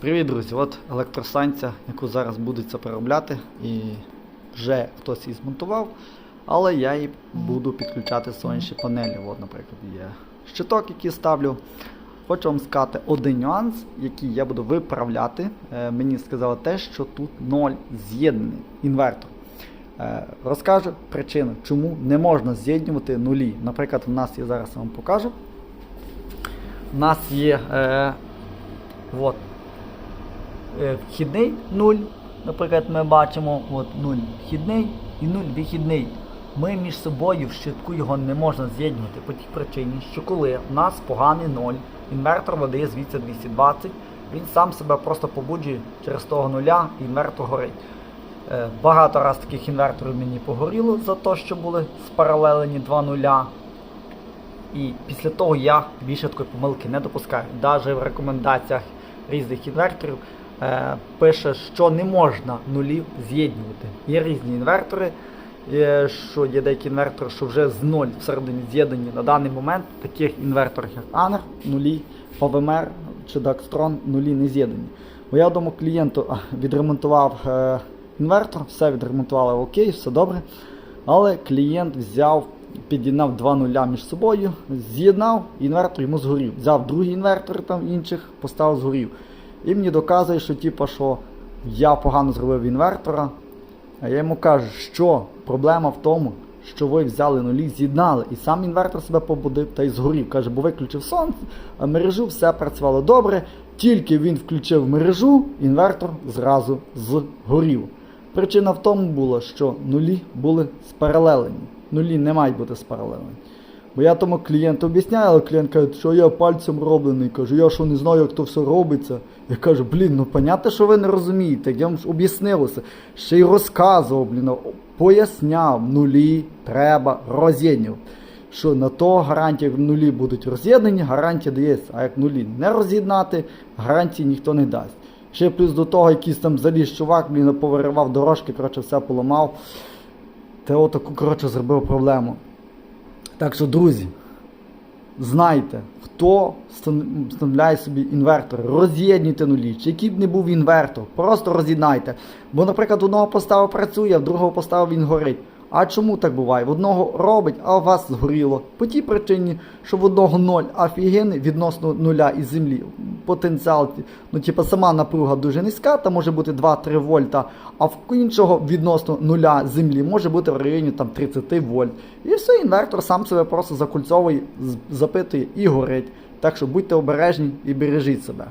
Привіт, друзі! От електростанція, яку зараз будуть це переробляти, і вже хтось її змонтував, але я її буду підключати сонячні панелі. От, наприклад, є щиток, який ставлю. Хочу вам сказати один нюанс, який я буду виправляти. Е, мені сказали те, що тут ноль з'єднаний інвертор. Е, розкажу причину, чому не можна з'єднувати нулі. Наприклад, у нас є зараз я вам покажу. У нас є е, от, вхідний 0. Наприклад, ми бачимо от 0 вхідний і 0 вихідний. Ми між собою в щитку його не можна з'єднувати по тій причині, що коли у нас поганий 0, інвертор видає звідси 220, він сам себе просто побуджує через того нуля, і інвертор горить. Е, Багато раз таких інверторів мені погоріло за те, що були спаралелені два нуля. І після того я більше такої помилки не допускаю. Навіть в рекомендаціях різних інверторів е, пише, що не можна нулів з'єднувати. Є різні інвертори, є, що є деякі інвертори, що вже з нуль всередині з'єднані на даний момент. Таких інверторів, як Анер, нулі, PVMR чи Daxtron нулі не з'єднані. Бо я вдома клієнту відремонтував е, інвертор, все відремонтували окей, все добре. Але клієнт взяв, під'єднав два нуля між собою, з'єднав, інвертор йому згорів. Взяв другий інвертор там інших, поставив згорів. І мені доказує, що типу, що я погано зробив інвертора. А я йому кажу, що проблема в тому, що ви взяли нулі, з'єднали, і сам інвертор себе побудив та й згорів. Каже, бо виключив сонце, мережу все працювало добре. Тільки він включив мережу, інвертор зразу згорів. Причина в тому була, що нулі були спаралелені. Нулі не мають бути спаралелені. Бо я тому клієнту об'ясняю, але клієнт каже, що я пальцем роблений. Кажу, я що не знаю, як то все робиться. Я кажу, блін, ну понятно, що ви не розумієте. Я вам ж об'яснилося. Ще й розказував, блін, поясняв, нулі треба роз'єднювати. Що на то гарантія як нулі будуть роз'єднані, гарантія дається. А як нулі не роз'єднати, гарантії ніхто не дасть. Ще плюс до того якийсь там заліз чувак, блін, повиривав дорожки, коротше, все поламав. Та отаку, коротше, зробив проблему. Так що, друзі, знайте, хто встан- встановляє собі інвертор, роз'єднуйте нулі, чи який б не був інвертор, просто роз'єднайте. Бо, наприклад, одного поставив працює, а в другого поставив він горить. А чому так буває? В одного робить, а у вас згоріло. По тій причині, що в одного ноль офігенний відносно нуля із землі. Потенціал, ну типу сама напруга дуже низька, там може бути 2-3 вольта, а в іншого відносно нуля землі може бути в районі там 30 вольт. І все, інвертор сам себе просто закульцовує, запитує і горить. Так що будьте обережні і бережіть себе.